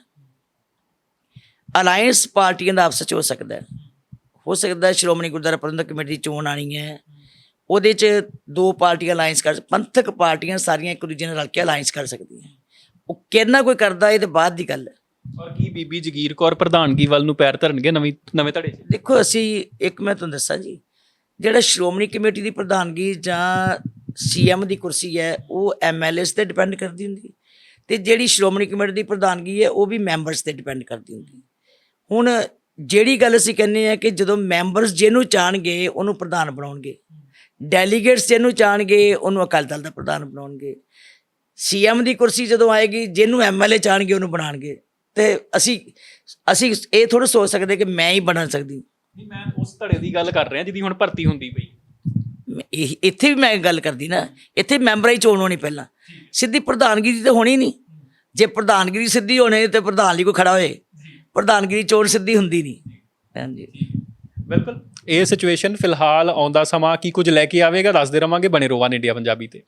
ਅਲਾਈਅੰਸ ਪਾਰਟੀਆਂ ਦਾ ਆਪਸ ਚ ਹੋ ਸਕਦਾ ਹੈ। ਹੋ ਸਕਦਾ ਹੈ ਸ਼੍ਰੋਮਣੀ ਗੁਰਦੁਆਰਾ ਪ੍ਰਬੰਧਕ ਕਮੇਟੀ ਦੀ ਚੋਣ ਆਣੀ ਹੈ। ਉਹਦੇ ਚ ਦੋ ਪਾਰਟੀਆਂ ਅਲਾਈਅੰਸ ਕਰ ਪੰਥਕ ਪਾਰਟੀਆਂ ਸਾਰੀਆਂ ਇੱਕ ਦੂਜੇ ਨਾਲ ਰਲ ਕੇ ਅਲਾਈਅੰਸ ਕਰ ਸਕਦੀਆਂ। ਉਹ ਕਿੰਨਾ ਕੋਈ ਕਰਦਾ ਇਹ ਤੇ ਬਾਅਦ ਦੀ ਗੱਲ ਹੈ। ਔਰ ਕੀ ਬੀਬੀ ਜਗੀਰ ਕੌਰ ਪ੍ਰਧਾਨਗੀ ਵੱਲ ਨੂੰ ਪੈਰ ਧਰਨਗੇ ਨਵੀਂ ਨਵੇਂ ਧੜੇ ਦੇਖੋ ਅਸੀਂ ਇੱਕ ਮੈਂ ਤੁਹਾਨੂੰ ਦੱਸਾਂ ਜੀ ਜਿਹੜਾ ਸ਼੍ਰੋਮਣੀ ਕਮੇਟੀ ਦੀ ਪ੍ਰਧਾਨਗੀ ਜਾਂ ਸੀਐਮ ਦੀ ਕੁਰਸੀ ਹੈ ਉਹ ਐਮਐਲਏਸ ਤੇ ਡਿਪੈਂਡ ਕਰਦੀ ਹੁੰਦੀ। ਤੇ ਜਿਹੜੀ ਸ਼੍ਰੋਮਣੀ ਕਮੇਟੀ ਦੀ ਪ੍ਰਧਾਨਗੀ ਹੈ ਉਹ ਵੀ ਮੈਂਬਰਸ ਤੇ ਡਿਪੈਂਡ ਕਰਦੀ ਹੁੰਦੀ। ਹੁਣ ਜਿਹੜੀ ਗੱਲ ਅਸੀਂ ਕਹਿੰਦੇ ਆ ਕਿ ਜਦੋਂ ਮੈਂਬਰਸ ਜਿਹਨੂੰ ਚਾਹਣਗੇ ਉਹਨੂੰ ਪ੍ਰਧਾਨ ਬਣਾਉਣਗੇ। ਡੈਲੀਗੇਟਸ ਜਿਹਨੂੰ ਚਾਹਣਗੇ ਉਹਨੂੰ ਅਕਾਲੀ ਦਲ ਦਾ ਪ੍ਰਧਾਨ ਬਣਾਉਣਗੇ। ਸੀਐਮ ਦੀ ਕੁਰਸੀ ਜਦੋਂ ਆਏਗੀ ਜਿਹਨੂੰ ਐਮਐਲਏ ਚਾਹਣਗੇ ਉਹਨੂੰ ਬਣਾਉਣਗੇ। ਤੇ ਅਸੀਂ ਅਸੀਂ ਇਹ ਥੋੜਾ ਸੋਚ ਸਕਦੇ ਕਿ ਮੈਂ ਹੀ ਬਣ ਸਕਦੀ। ਨਹੀਂ ਮੈਂ ਉਸ ਧੜੇ ਦੀ ਗੱਲ ਕਰ ਰਿਹਾ ਜਿਹਦੀ ਹੁਣ ਭਰਤੀ ਹੁੰਦੀ ਪਈ। ਇੱਥੇ ਵੀ ਮੈਂ ਗੱਲ ਕਰਦੀ ਨਾ ਇੱਥੇ ਮੈਂਬਰਾਂ ਹੀ ਚੋਣ ਹੋਣੀ ਪਹਿਲਾਂ। ਸਿੱਧੀ ਪ੍ਰਧਾਨਗੀ ਦੀ ਤਾਂ ਹੋਣੀ ਨਹੀਂ। ਜੇ ਪ੍ਰਧਾਨਗੀ ਸਿੱਧੀ ਹੋਣੇ ਤੇ ਪ੍ਰਧਾਨ ਲਈ ਕੋਈ ਖੜਾ ਹੋਏ। ਪ੍ਰਧਾਨਗੀ ਦੀ ਚੋਣ ਸਿੱਧੀ ਹੁੰਦੀ ਨਹੀਂ। ਹਾਂਜੀ। ਬਿਲਕੁਲ। ਇਹ ਸਿਚੁਏਸ਼ਨ ਫਿਲਹਾਲ ਆਉਂਦਾ ਸਮਾਂ ਕੀ ਕੁਝ ਲੈ ਕੇ ਆਵੇਗਾ? ਦੱਸਦੇ ਰਵਾਂਗੇ ਬਣੇ ਰੋਵਾਨ ਇੰਡੀਆ ਪੰਜਾਬੀ ਤੇ।